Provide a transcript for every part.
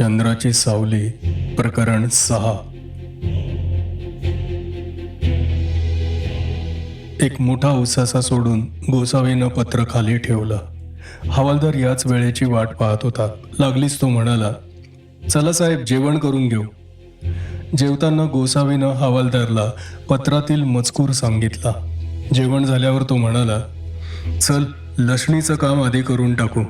चंद्राची सावली प्रकरण सहा. एक मोठा उसासा सोडून गोसावीनं पत्र खाली ठेवलं. हवालदार याच वेळेची वाट पाहत होता. लागलीच तो म्हणाला चला साहेब जेवण करून घेऊ. जेवताना गोसावीनं हवालदारला पत्रातील मजकूर सांगितला. जेवण झाल्यावर तो म्हणाला चल लसणीचं काम आधी करून टाकू.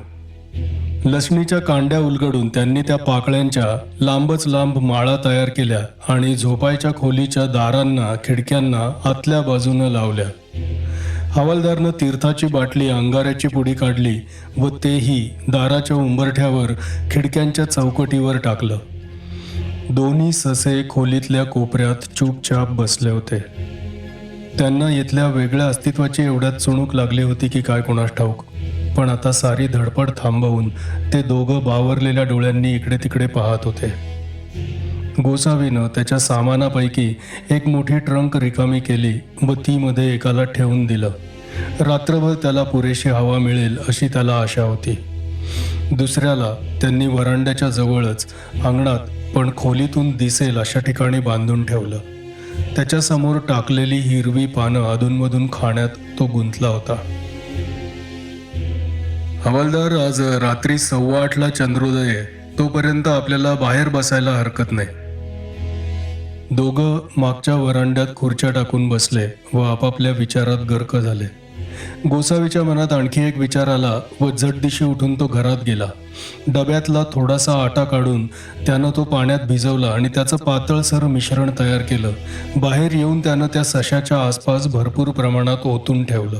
लसणीच्या कांड्या उलगडून त्यांनी त्या पाकळ्यांच्या लांबच लांब माळा तयार केल्या आणि झोपायच्या खोलीच्या दारांना खिडक्यांना आतल्या बाजूनं लावल्या. हवालदारनं तीर्थाची बाटली अंगाऱ्याची पुडी काढली व तेही दाराच्या उंबरठ्यावर खिडक्यांच्या चौकटीवर टाकलं. दोन्ही ससे खोलीतल्या कोपऱ्यात चुपचाप बसले होते. त्यांना इथल्या वेगळ्या अस्तित्वाची एवढ्यात चुणूक लागली होती की काय कोणास ठाऊक. पण आता सारी धडपड थांबवून ते दोघं बावरलेल्या डोळ्यांनी इकडे तिकडे पाहत होते. गोसावीनं त्याच्या सामानापैकी एक मोठी ट्रंक रिकामी केली व तीमध्ये एकाला ठेवून दिलं. रात्रभर त्याला पुरेशी हवा मिळेल अशी त्याला आशा होती. दुसऱ्याला त्यांनी वरांड्याच्या जवळच अंगणात पण खोलीतून दिसेल अशा ठिकाणी बांधून ठेवलं. त्याच्यासमोर टाकलेली हिरवी पानं अधूनमधून खाण्यात तो गुंतला होता. हवालदार आज रात्री सव्वा आठला चंद्रोदय आहे. तोपर्यंत आपल्याला बाहेर बसायला हरकत नाही. दोघं मागच्या वरांड्यात खुर्च्या टाकून बसले व आपापल्या विचारात गर्क झाले. गोसावीच्या मनात आणखी एक विचार आला व झटदिशी उठून तो घरात गेला. डब्यातला थोडासा आटा काढून त्यानं तो पाण्यात भिजवला आणि त्याचं पातळसर मिश्रण तयार केलं. बाहेर येऊन त्यानं त्या सशाच्या आसपास भरपूर प्रमाणात ओतून ठेवलं.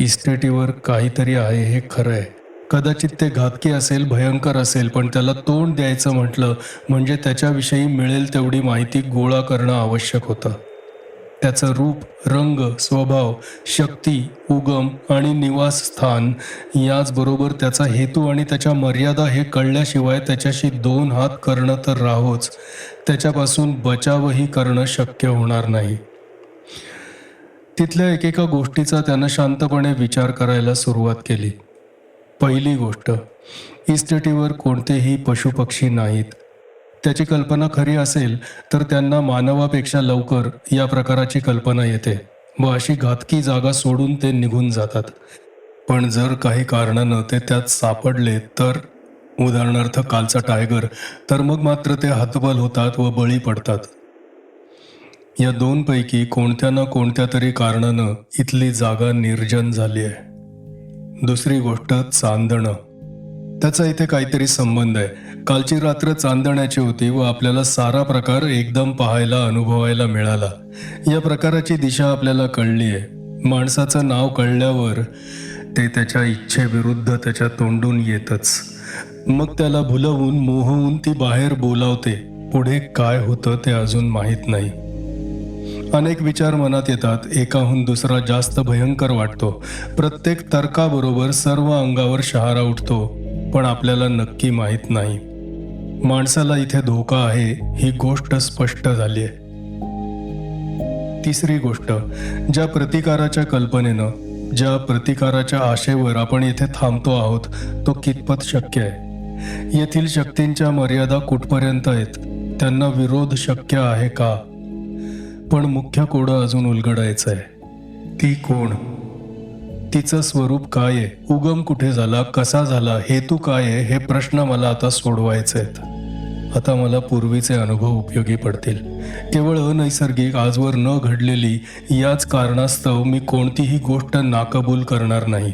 इस्टेटीवर काहीतरी आहे हे खरं आहे कदाचित ते घातकी असेल भयंकर असेल पण त्याला तोंड द्यायचं म्हटलं म्हणजे त्याच्याविषयी मिळेल तेवढी माहिती गोळा करणं आवश्यक होतं. त्याचं रूप रंग स्वभाव शक्ती उगम आणि निवासस्थान याचबरोबर त्याचा हेतू आणि त्याच्या मर्यादा हे कळल्याशिवाय त्याच्याशी दोन हात करणं तर राहोच. त्याच्यापासून बचावही करणं शक्य होणार नाही. तिथल्या एकेका गोष्टीचा त्यानं शांतपणे विचार करायला सुरुवात केली. पहिली गोष्ट इस्टेटीवर कोणतेही पशुपक्षी नाहीत. त्याची कल्पना खरी असेल तर त्यांना मानवापेक्षा लवकर या प्रकाराची कल्पना येते व अशी घातकी जागा सोडून ते निघून जातात. पण जर काही कारणानं ते त्यात सापडले तर उदाहरणार्थ कालचा टायगर तर मग मात्र ते हतबल होतात व बळी पडतात. या दोनपैकी कोणत्या ना कोणत्या तरी कारणानं इथली जागा निर्जन झाली आहे. दुसरी गोष्ट चांदणं. त्याचा इथे काहीतरी संबंध आहे. कालची रात्र चांदण्याची होती व आपल्याला सारा प्रकार एकदम पाहायला अनुभवायला मिळाला. या प्रकाराची दिशा आपल्याला कळली आहे. माणसाचं नाव कळल्यावर ते त्याच्या इच्छेविरुद्ध त्याच्या तोंडून येतच. मग त्याला भुलवून मोहवून ती बाहेर बोलावते. पुढे काय होतं ते अजून माहीत नाही. अनेक विचार मनात येतात. एकाहून दुसरा जास्त भयंकर वाटतो. प्रत्येक तर्काबरोबर सर्व अंगावर शहारा उठतो पण आपल्याला नक्की माहीत नाही. माणसाला इथे धोका आहे ही गोष्ट स्पष्ट झाली आहे. तिसरी गोष्ट ज्या प्रतिकाराच्या कल्पनेनं ज्या प्रतिकाराच्या आशेवर आपण येथे थांबतो आहोत तो कितपत शक्य आहे? येथील शक्तींच्या मर्यादा कुठपर्यंत आहेत? त्यांना विरोध शक्य आहे का? पण मुख्य कोडं अजून उलगडायचं आहे ती कोण? तिचं स्वरूप काय आहे? उगम कुठे झाला? कसा झाला? हेतू काय आहे? हे प्रश्न मला आता सोडवायचे आहेत आता मला पूर्वीचे अनुभव उपयोगी पडतील. केवळ अनैसर्गिक आजवर न घडलेली याच कारणास्तव मी कोणतीही गोष्ट नाकबूल करणार नाही.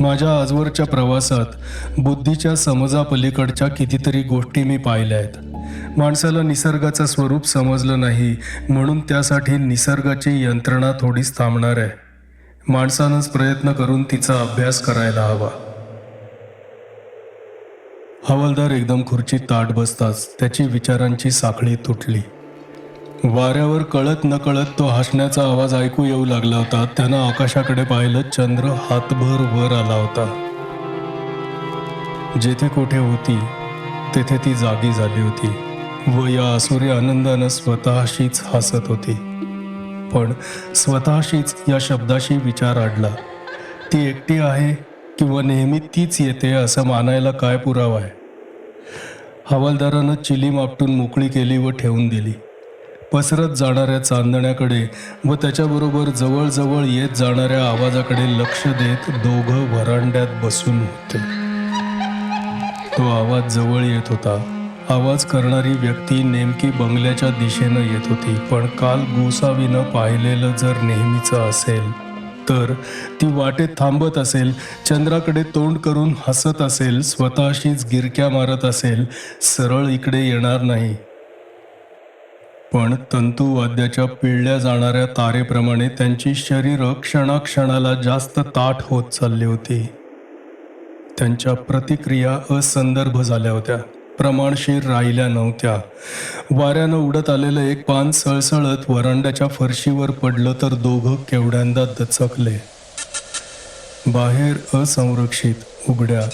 माझ्या आजवरच्या प्रवासात बुद्धीच्या समजापलीकडच्या कितीतरी गोष्टी मी पाहिल्या आहेत माणसाला निसर्गाचं स्वरूप समजलं नाही म्हणून त्यासाठी निसर्गाची यंत्रणा थोडीच थांबणार आहे. माणसानंच प्रयत्न करून तिचा अभ्यास करायला हवा. हवालदार एकदम खुर्चीत ताट बसताच त्याची विचारांची साखळी तुटली. वाऱ्यावर कळत नकळत तो हसण्याचा आवाज ऐकू येऊ लागला होता. त्यानं आकाशाकडे पाहिलं चंद्र हातभर वर आला होता. जेथे कोठे होती तेथे ती जागी झाली होती. व या आसुरी आनंदानं स्वतःशीच हसत होती. पण स्वतःशीच या शब्दाशी विचार आडला. ती एकटी आहे किंवा नेहमी तीच येते असं मानायला काय पुरावा आहे? हवालदारानं चिलीम आपटून मोकळी केली व ठेवून दिली. पसरत जाणाऱ्या चांदण्याकडे व त्याच्याबरोबर जवळजवळ येत जाणाऱ्या आवाजाकडे लक्ष देत दोघं व्हरांड्यात बसून होते. तो आवाज जवळ येत होता. आवाज करणारी व्यक्ती नेमकी बंगल्याच्या दिशेनं येत होती. पण काल गोसावीनं पाहिलेलं जर नेहमीचं असेल तर ती वाटेत थांबत असेल चंद्राकडे तोंड करून हसत असेल स्वतःशीच गिरक्या मारत असेल सरळ इकडे येणार नाही. पण तंतुवाद्याच्या पिळल्या जाणाऱ्या तारेप्रमाणे त्यांची शरीरं क्षणाक्षणाला जास्त ताठ होत चालली होती. त्यांच्या प्रतिक्रिया असंदर्भ झाल्या होत्या. प्रमाणशीर राहिल्या नव्हत्या. वाऱ्यानं उडत आलेलं एक पान सळसळत वरांड्याच्या फरशीवर पडलं तर दोघं केवढ्यांदा दचकले. बाहेर असंरक्षित उघड्या.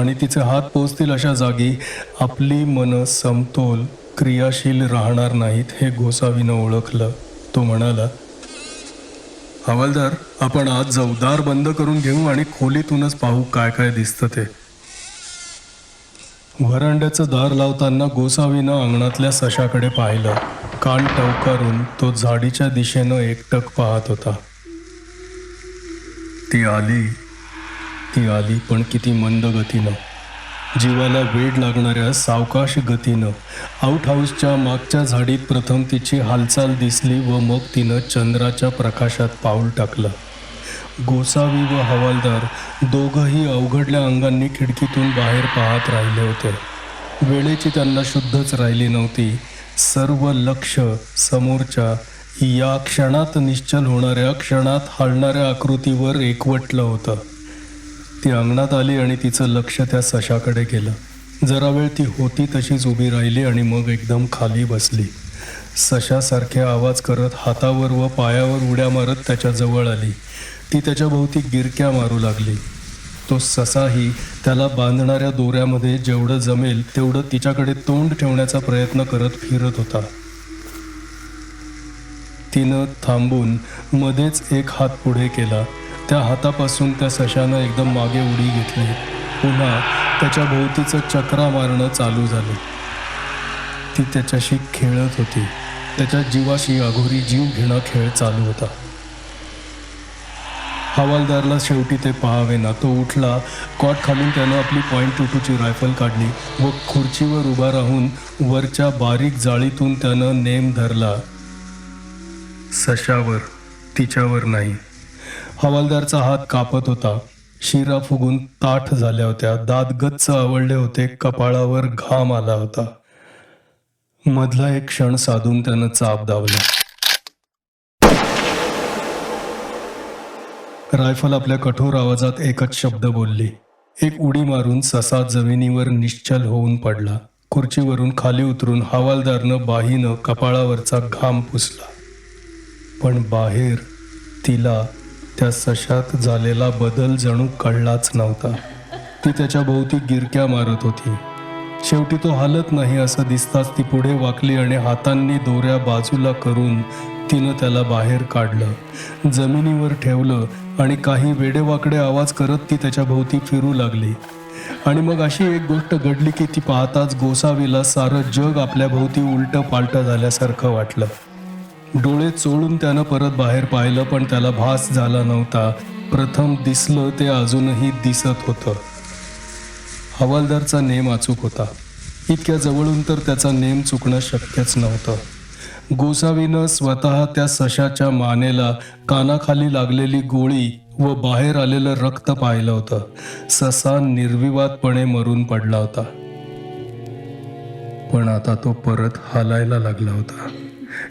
आणि तिचे हात पोचतील अशा जागी आपली मन समतोल क्रियाशील राहणार नाहीत हे गोसावीनं ओळखलं. तो म्हणाला हवालदार आपण आज जवदार बंद करून घेऊ आणि खोलीतूनच पाहू काय काय दिसतं ते. व्हरांड्याचं दार लावताना गोसावीनं अंगणातल्या सशाकडे पाहिलं. कान टवकारून तो झाडीच्या दिशेनं एकटक पाहत होता. ती आली. ती आली पण किती मंद गतीनं. जीवाला वेड लागणाऱ्या सावकाश गतीनं. आउट हाऊसच्या मागच्या झाडीत प्रथम तिची हालचाल दिसली व मग तिनं चंद्राच्या प्रकाशात पाऊल टाकलं. गोसावी व हवालदार दोघंही अवघडल्या अंगांनी खिडकीतून बाहेर पाहत राहिले होते. वेळेची त्यांना शुद्धच राहिली नव्हती. सर्व लक्ष समोरच्या या क्षणात निश्चल होणाऱ्या क्षणात हलणाऱ्या आकृतीवर एकवटलं होतं. ती अंगणात आली आणि तिचं लक्ष त्या सशाकडे गेलं. जरा वेळ ती होती तशीच उभी राहिली आणि मग एकदम खाली बसली. सशासारखे आवाज करत हातावर व पायावर उड्या मारत त्याच्याजवळ आली. ती त्याच्याभोवती गिरक्या मारू लागली. तो ससाही त्याला बांधणाऱ्या दोऱ्यामध्ये जेवढं जमेल तेवढं तिच्याकडे तोंड ठेवण्याचा प्रयत्न करत फिरत होता. तिनं थांबून मध्येच एक हात पुढे केला. त्या हातापासून त्या सशानं एकदम मागे उडी घेतली. पुन्हा त्याच्या भोवतीचं चक्रा मारणं चालू झालं. ती त्याच्याशी खेळत होती. त्याच्या जीवाशी अघोरी जीव घेणं खेळ चालू होता. हवालदारला शेवटी ते पाहावे ना. तो उठला कॉट खालून त्यानं आपली पॉईंट टू टूची रायफल काढली व खुर्चीवर उभा राहून वरच्या बारीक जाळीतून त्यानं नेम धरला. सशावर तिच्यावर नाही. हवालदारचा हात कापत होता. शिरा फुगून ताठ झाल्या होत्या. दात गच्च आवडले होते. कपाळावर घाम आला होता. मधला एक क्षण साधून त्यानं चाप दावला रायफल आपल्या कठोर आवाजात एकच शब्द बोलली. एक उडी मारून ससा जमिनीवर निश्चल होऊन पडला. खुर्चीवरून खाली उतरून हवालदारनं बाहीनं कपाळावरचा घाम पुसला. पण बाहेर तिला त्या सशात झालेला बदल जणू कळलाच नव्हता. ती त्याच्या भोवती गिरक्या मारत होती. शेवटी तो हालत नाही असं दिसताच ती पुढे वाकली आणि हातांनी दोऱ्या बाजूला करून तिनं त्याला बाहेर काढलं. जमिनीवर ठेवलं आणि काही वेडेवाकडे आवाज करत ती त्याच्या भोवती फिरू लागली. आणि मग अशी एक गोष्ट घडली की ती पाहताच गोसावीला सारं जग आपल्या भोवती उलटं पालटं झाल्यासारखं वाटलं. डोळे चोळून त्यानं परत बाहेर पाहिलं पण त्याला भास झाला नव्हता. प्रथम दिसलं ते अजूनही दिसत होतं. हवालदारचा नेम अचूक होता. इतक्या जवळून तर त्याचा नेम चुकणं शक्यच नव्हतं. गोसावीनं स्वतः त्या सशाच्या मानेला कानाखाली लागलेली गोळी व बाहेर आलेलं रक्त पाहिलं होतं. ससा निर्विवादपणे मरून पडला होता. पण आता तो परत हालायला लागला होता.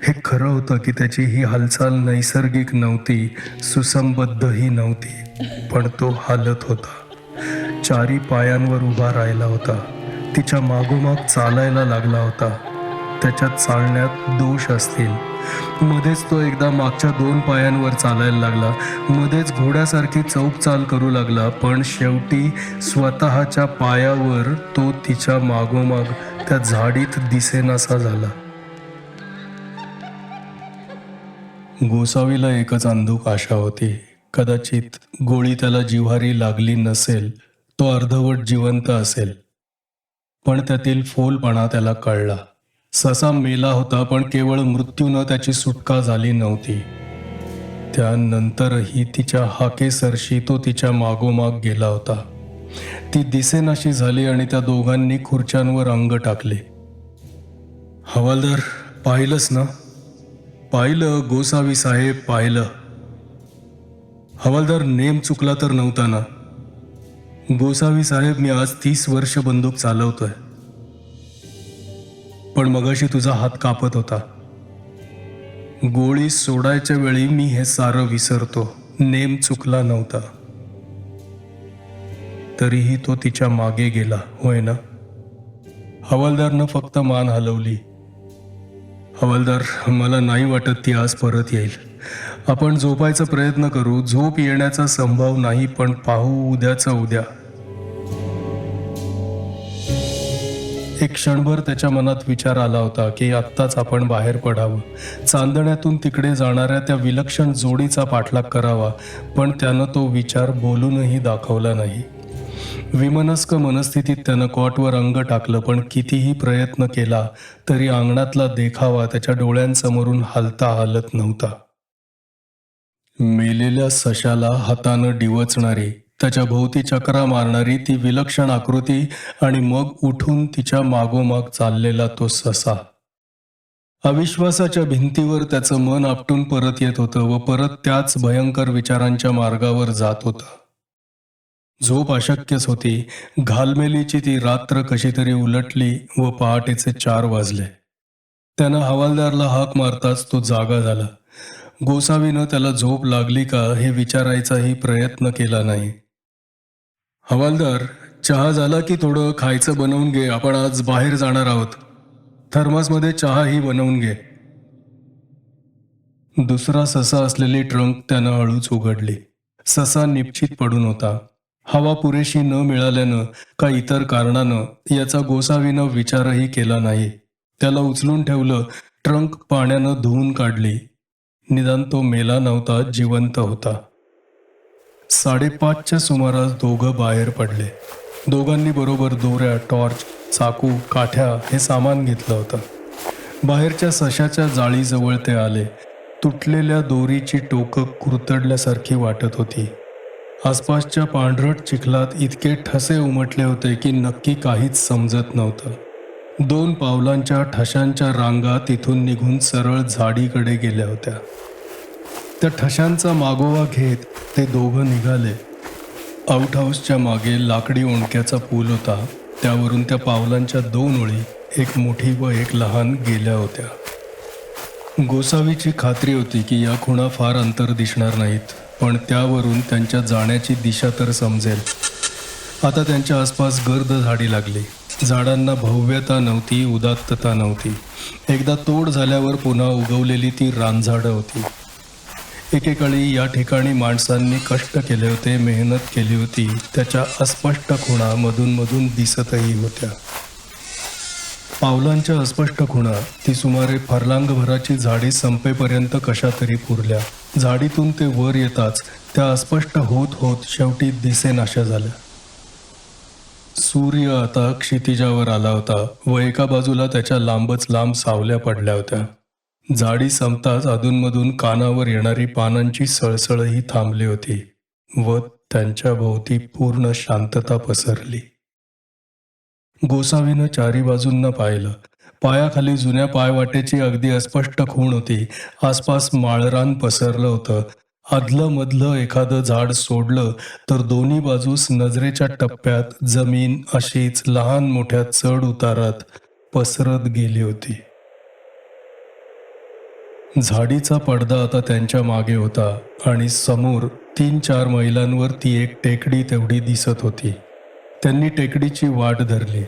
हे खरं होतं की त्याची ही हालचाल नैसर्गिक नव्हती सुसंबद्धही नव्हती पण तो हालत होता. चारी पायांवर उभा राहिला होता. तिच्या मागोमाग चालायला लागला होता. त्याच्या चालण्यात दोष असतील. मध्येच तो एकदा मागच्या दोन पायांवर चालायला लागला. मध्येच घोड्यासारखी चौक चाल करू लागला पण शेवटी स्वतःच्या पायावर तो तिच्या मागोमाग त्या झाडीत दिसेनासा झाला. गोसावीला एकच अंधुक आशा होती. कदाचित गोळी त्याला जिव्हारी लागली नसेल तो अर्धवट जिवंत असेल. पण त्यातील फोलपणा त्याला कळला. ससा मेला होता पण केवळ मृत्यूनं त्याची सुटका झाली नव्हती. त्यानंतरही तिच्या हाकेसरशी तो तिच्या मागोमाग गेला होता. ती दिसेनाशी झाली आणि त्या दोघांनी खुर्च्यांवर अंग टाकले. हवालदार पाहिलंच ना? पाहिलं गोसावी साहेब पाहिलं. हवालदार नेम चुकला तर नव्हता ना? गोसावी साहेब मी आज तीस वर्ष बंदूक चालवतोय. पण मगाशी तुझा हात कापत होता. गोळी सोडायच्या वेळी मी हे सारं विसरतो. नेम चुकला नव्हता. तरीही तो तिच्यामागे गेला होय ना? हवालदारनं फक्त मान हलवली. हवालदार मला नाही वाटत ती आज परत येईल. आपण झोपायचा प्रयत्न करू झोप येण्याचा संभव नाही पण पाहू उद्याचा उद्या. एक क्षणभर त्याच्या मनात विचार आला होता की आत्ताच आपण बाहेर पडावं. चांदण्यातून तिकडे जाणाऱ्या त्या विलक्षण जोडीचा पाठलाग करावा पण त्यानं तो विचार बोलूनही दाखवला नाही. विमनस्क मनस्थितीत त्यानं कॉटवर अंग टाकलं पण कितीही प्रयत्न केला तरी अंगणातला देखावा त्याच्या डोळ्यांसमोरून हलता हलत नव्हता. मेलेल्या सशाला हातानं डिवचणारी त्याच्या भोवती चक्रा मारणारी ती विलक्षण आकृती आणि मग उठून तिच्या मागोमाग चाललेला तो ससा. अविश्वासाच्या भिंतीवर त्याचं मन आपटून परत येत होतं व परत त्याच भयंकर विचारांच्या मार्गावर जात होतं. झोप अशक्यच होती. घालमेलीची ती रात्र कशी तरी उलटली व पहाटेचे चार वाजले. त्यानं हवालदारला हाक मारताच तो जागा झाला. गोसावीनं त्याला झोप लागली का हे विचारायचाही प्रयत्न केला नाही. हवालदार चहा झाला की थोडं खायचं बनवून घे आपण आज बाहेर जाणार आहोत. थर्मासमध्ये चहाही बनवून घे. दुसरा ससा असलेली ट्रंक त्यानं हळूच उघडली. ससा निश्चित पडून होता. हवा पुरेशी न मिळाल्यानं का इतर कारणानं याचा गोसावीनं विचारही केला नाही. त्याला उचलून ठेवलं ट्रंक पाण्यानं धुवून काढली. निदान तो मेला नव्हता जिवंत होता. साडेपाचच्या सुमारास दोघं बाहेर पडले. दोघांनी बरोबर दोऱ्या टॉर्च चाकू काठ्या हे सामान घेतलं होतं. बाहेरच्या सशाच्या जाळीजवळ ते आले. तुटलेल्या दोरीची टोकं कुरतडल्यासारखी वाटत होती. आसपासच्या पांढरट चिखलात इतके ठसे उमटले होते की नक्की काहीच समजत नव्हतं. दोन पावलांच्या ठशांच्या रांगा तिथून निघून सरळ झाडीकडे गेल्या होत्या. त्या ठशांचा मागोवा घेत ते दोघं निघाले. आउटहाऊसच्या मागे लाकडी ओंडक्याचा पूल होता. त्यावरून त्या पावलांच्या दोन ओळी एक मोठी व एक लहान गेल्या होत्या. गोसावीची खात्री होती की या खुणा फार अंतर दिसणार नाहीत पण त्यावरून त्यांच्या जाण्याची दिशा तर समजेल. आता त्यांच्या आसपास गर्द झाडी लागली. झाडांना भव्यता नव्हती उदात्तता नव्हती. एकदा तोड झाल्यावर पुन्हा उगवलेली ती रानझाडं होती. एकेकाळी या ठिकाणी माणसांनी कष्ट केले होते मेहनत केली होती. त्याच्या अस्पष्ट खुणा मधून मधून दिसतही होत्या. पावलांच्या अस्पष्ट खुणा ती सुमारे फरलांगभराची झाडी संपेपर्यंत कशा तरी पुरल्या. झाडीतून ते वर येताच त्या अस्पष्ट होत होत शेवटी दिसेनाशा झाल्या. सूर्य आता क्षितिजावर आला होता व एका बाजूला त्याच्या लांबच लांब सावल्या पडल्या होत्या. झाडी संपताच अधूनमधून कानावर येणारी पानांची सळसळही थांबली होती व त्यांच्या भोवती पूर्ण शांतता पसरली. गोसावीनं चारी बाजूंना पाहिलं. पायाखाली जुन्या पायवाटेची अगदी अस्पष्ट खूण होती. आसपास माळरान पसरलं होतं. आदलं मधलं एखादं झाड सोडलं तर दोन्ही बाजूस नजरेच्या टप्प्यात जमीन अशीच लहान मोठ्या चढ उतारात पसरत गेली होती. झाडीचा पडदा आता त्यांच्या मागे होता आणि समोर तीन चार मैलांवर ती एक टेकडी तेवढी दिसत होती. त्यांनी टेकडीची वाट धरली.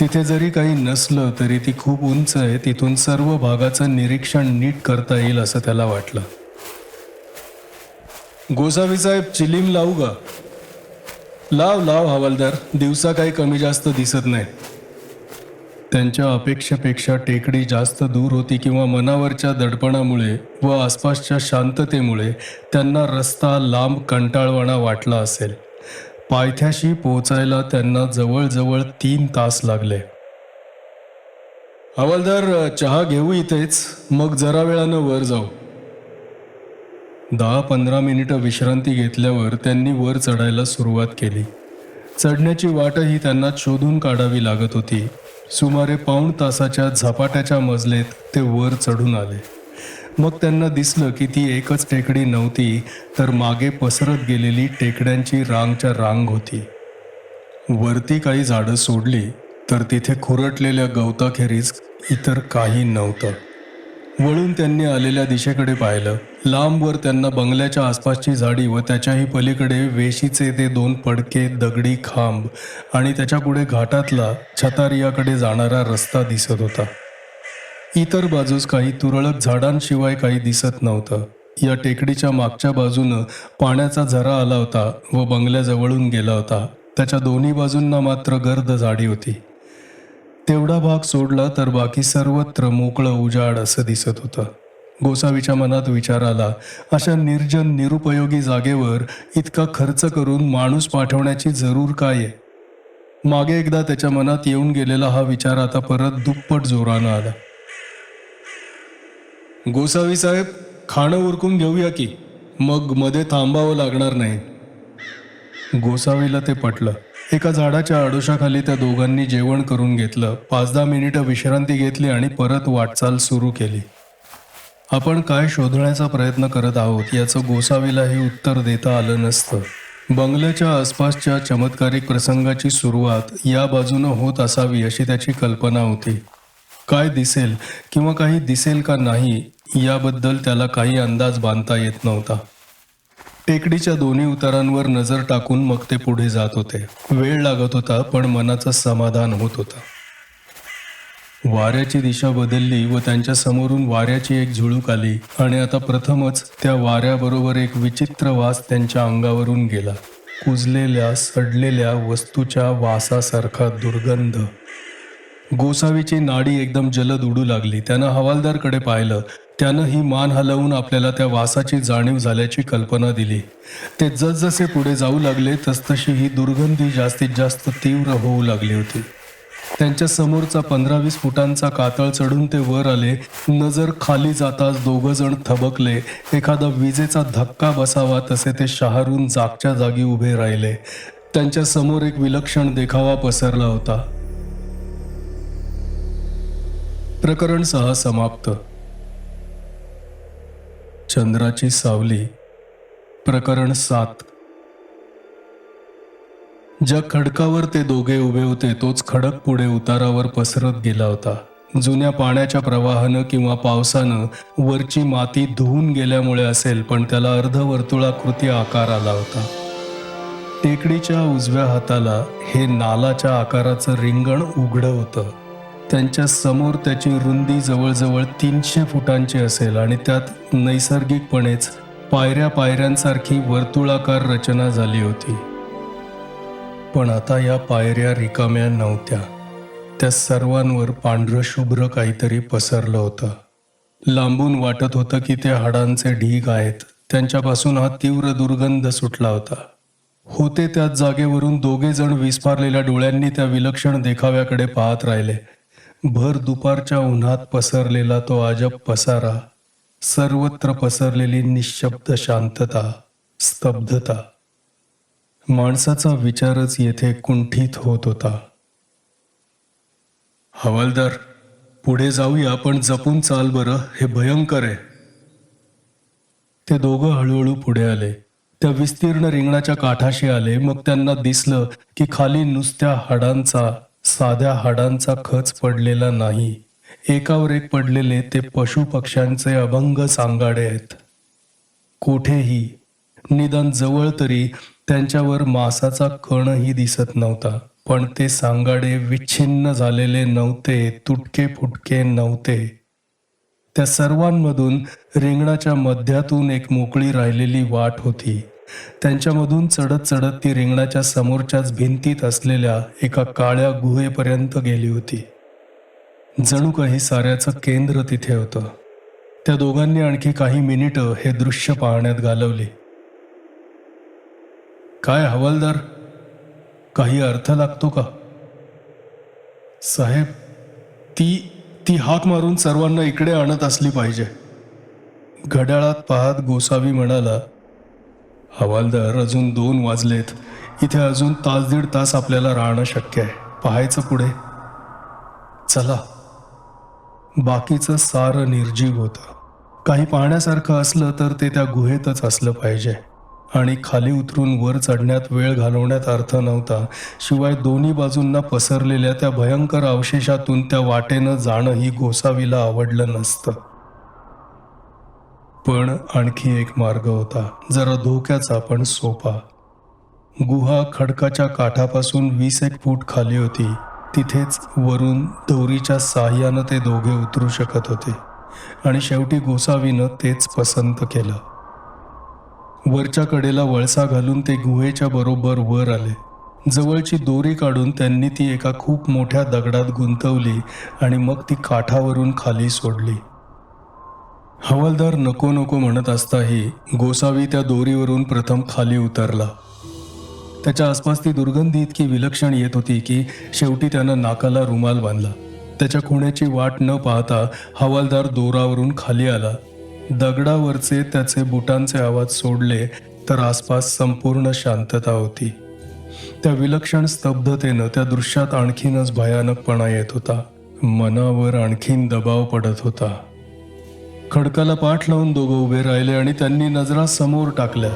तिथे जरी काही नसलं तरी ती खूप उंच आहे तिथून सर्व भागाचं निरीक्षण नीट करता येईल असं त्याला वाटलं. गोसावी साहेब चिलीम लावू का? लाव लाव हवालदार. दिवसा काही कमी जास्त दिसत नाही. त्यांच्या अपेक्षेपेक्षा टेकडी जास्त दूर होती किंवा मनावरच्या दडपणामुळे व आसपासच्या शांततेमुळे त्यांना रस्ता लांब कंटाळवाणा वाटला असेल. पायथ्याशी पोहोचायला त्यांना जवळजवळ तीन तास लागले. हवालदार चहा घेऊ इथेच. मग जरा वेळानं वर जाऊ. दहा पंधरा मिनिटं विश्रांती घेतल्यावर त्यांनी वर चढायला सुरुवात केली. चढण्याची वाटही त्यांना शोधून काढावी लागत होती. सुमारे पाऊण तासाच्या झपाट्याच्या मजलेत ते वर चढून आले. मग त्यांना दिसलं की ती एकच टेकडी नव्हती तर मागे पसरत गेलेली टेकड्यांची रांगच्या रांग होती. वरती काही झाडं सोडली तर तिथे खुरटलेल्या गवताखेरीज इतर काही नव्हतं. वळून त्यांनी आलेल्या दिशेकडे पाहिलं. लांबवर त्यांना बंगल्याच्या आसपासची झाडी व त्याच्याही पलीकडे वेशीचे ते दोन पडके दगडी खांब आणि त्याच्या पुढे घाटातला छतारियाकडे जाणारा रस्ता दिसत होता. इतर बाजूस काही तुरळक झाडांशिवाय काही दिसत नव्हतं. या टेकडीच्या मागच्या बाजूनं पाण्याचा झरा आला होता व बंगल्याजवळून गेला होता. त्याच्या दोन्ही बाजूंना मात्र गर्द झाडी होती. तेवढा भाग सोडला तर बाकी सर्वत्र मोकळं उजाड असं दिसत होतं. गोसावीच्या मनात विचार आला. अशा निर्जन निरुपयोगी जागेवर इतका खर्च करून माणूस पाठवण्याची जरूर काय आहे? मागे एकदा त्याच्या मनात येऊन गेलेला हा विचार आता परत दुप्पट जोरानं आला. गोसावी साहेब खाणं उरकून घेऊया की? मग मध्ये थांबावं लागणार नाही. गोसावीला ते पटलं. एका झाडाच्या आडोशाखाली त्या दोघांनी जेवण करून घेतलं. पाच दहा मिनिटं विश्रांती घेतली आणि परत वाटचाल सुरू केली. आपण काय शोधण्याचा प्रयत्न करत आहोत याचं गोसावीलाही उत्तर देता आलं नसतं. बंगल्याच्या आसपासच्या चमत्कारिक प्रसंगाची सुरुवात या बाजूनं होत असावी अशी त्याची कल्पना होती. काय दिसेल किंवा काही दिसेल का नाही याबद्दल त्याला काही अंदाज बांधता येत नव्हता. टेकडीच्या दोन्ही उतारांवर नजर टाकून मग ते पुढे जात होते. वेळ लागत होता पण मनाचं समाधान होत होतं. वाऱ्याची दिशा बदलली व त्यांच्या समोरून वाऱ्याची एक झुळूक आली. आणि आता प्रथमच त्या वाऱ्याबरोबर एक विचित्र वास त्यांच्या अंगावरून गेला. कुजलेल्या सडलेल्या वस्तूच्या वासासारखा दुर्गंध. गोसावीची नाडी एकदम जलद उडू लागली. त्यानं हवालदारकडे पाहिलं. त्यानं ही मान हलवून आपल्याला त्या वासाची जाणीव झाल्याची कल्पना दिली. ते जसजसे पुढे जाऊ लागले तसतशी ही दुर्गंधी जास्तीत जास्त तीव्र होऊ लागली होती. त्यांच्या समोरचा पंधरा वीस फुटांचा कातळ चढून ते वर आले. नजर खाली जाताच दोघं जण थबकले. एखादा विजेचा धक्का बसावा तसे ते शहारून जागच्या जागी उभे राहिले. त्यांच्यासमोर एक विलक्षण देखावा पसरला होता. प्रकरण सहा समाप्त. चंद्राची सावली. प्रकरण सात. ज्या खडकावर ते दोघे उभे होते तोच खडक पुढे उतारावर पसरत गेला होता. जुन्या पाण्याच्या प्रवाहानं किंवा पावसानं वरची माती धुवून गेल्यामुळे असेल पण त्याला अर्धवर्तुळाकृती आकार आला होता. टेकडीच्या उजव्या हाताला हे नालाच्या आकाराचं रिंगण उघडं होतं. त्यांच्यासमोर त्याची रुंदी जवळजवळ तीनशे फुटांची असेल आणि त्यात नैसर्गिकपणेच पायऱ्या पायऱ्यांसारखी वर्तुळाकार रचना झाली होती. पण आता या पायऱ्या रिकाम्या नव्हत्या. त्या सर्वांवर पांढरं शुभ्र काहीतरी पसरलं होतं. लांबून वाटत होतं की ते हाडांचे ढीग आहेत. त्यांच्यापासून हा तीव्र दुर्गंध सुटला होता. होते त्याच जागेवरून दोघे जण विस्फारलेल्या डोळ्यांनी त्या विलक्षण देखाव्याकडे पाहत राहिले. भर दुपारच्या उन्हात पसरलेला तो अजब पसारा सर्वत्र पसरलेली निशब्द शांतता स्तब्धता. माणसाचा विचारच येथे कुंठित होत होता. हवालदार पुढे जाऊया पण जपून चाल बरं हे भयंकर आहे. ते दोघं हळूहळू पुढे आले. त्या विस्तीर्ण रिंगणाच्या काठाशी आले मग त्यांना दिसलं की खाली नुसत्या हाडांचा साध्या हाडांचा खच पडलेला नाही. एकावर एक पडलेले ते पशु पक्ष्यांचे अभंग सांगाडे आहेत. कोठेही निदान जवळ तरी त्यांच्यावर मासाचा कणही दिसत नव्हता. पण ते सांगाडे विच्छिन्न झालेले नव्हते तुटके फुटके नव्हते. त्या सर्वांमधून रिंगणाच्या मध्यातून एक मोकळी राहिलेली वाट होती. त्यांच्यामधून चढत चढत ती रिंगणाच्या समोरच्याच भिंतीत असलेल्या एका काळ्या गुहेपर्यंत गेली होती. जणू काही साऱ्याचं केंद्र तिथे होतं. त्या दोघांनी आणखी काही मिनिटं हे दृश्य पाहण्यात घालवली. काय हवालदार? काही अर्थ लागतो का? साहेब ती ती हाक मारून सर्वांना इकडे आणत असली पाहिजे. घड्याळात पाहत गोसावी म्हणाला हवालदार अजून दोन वाजलेत. इथे अजून तास दीड तास आपल्याला राहणं शक्य आहे. पाहायचं पुढे. चला. बाकीचं सारं निर्जीव होतं. काही पाहण्यासारखं असलं तर ते त्या गुहेतच असलं पाहिजे. आणि खाली उतरून वर चढण्यात वेळ घालवण्यात अर्थ नव्हता. शिवाय दोन्ही बाजूंना पसरलेल्या त्या भयंकर अवशेषातून त्या वाटेनं जाणंही गोसावीला आवडलं नसतं. पण आणखी एक मार्ग होता. जरा धोक्याचा पण सोपा. गुहा खडकाच्या काठापासून वीस एक फूट खाली होती. तिथेच वरून दोरीच्या साह्यानं ते दोघे उतरू शकत होते. आणि शेवटी गोसावीनं तेच पसंत केलं. वरच्या कडेला वळसा घालून ते गुहेच्या बरोबर वर आले. जवळची दोरी काढून त्यांनी ती एका खूप मोठ्या दगडात गुंतवली आणि मग ती काठावरून खाली सोडली. हवालदार नको नको म्हणत असताही गोसावी त्या दोरीवरून प्रथम खाली उतरला. त्याच्या आसपास ती दुर्गंधी इतकी विलक्षण येत होती की शेवटी त्यानं नाकाला रुमाल बांधला. त्याच्या खुण्याची वाट न पाहता हवालदार दोरावरून खाली आला. दगडावरचे त्याचे बुटांचे आवाज सोडले तर आसपास संपूर्ण शांतता होती. त्या विलक्षण स्तब्धतेनं त्या दृश्यात आणखीनच भयानकपणा येत होता. मनावर आणखीन दबाव पडत होता. खडकाला पाठ लावून दोघं उभे राहिले आणि त्यांनी नजरा समोर टाकल्या.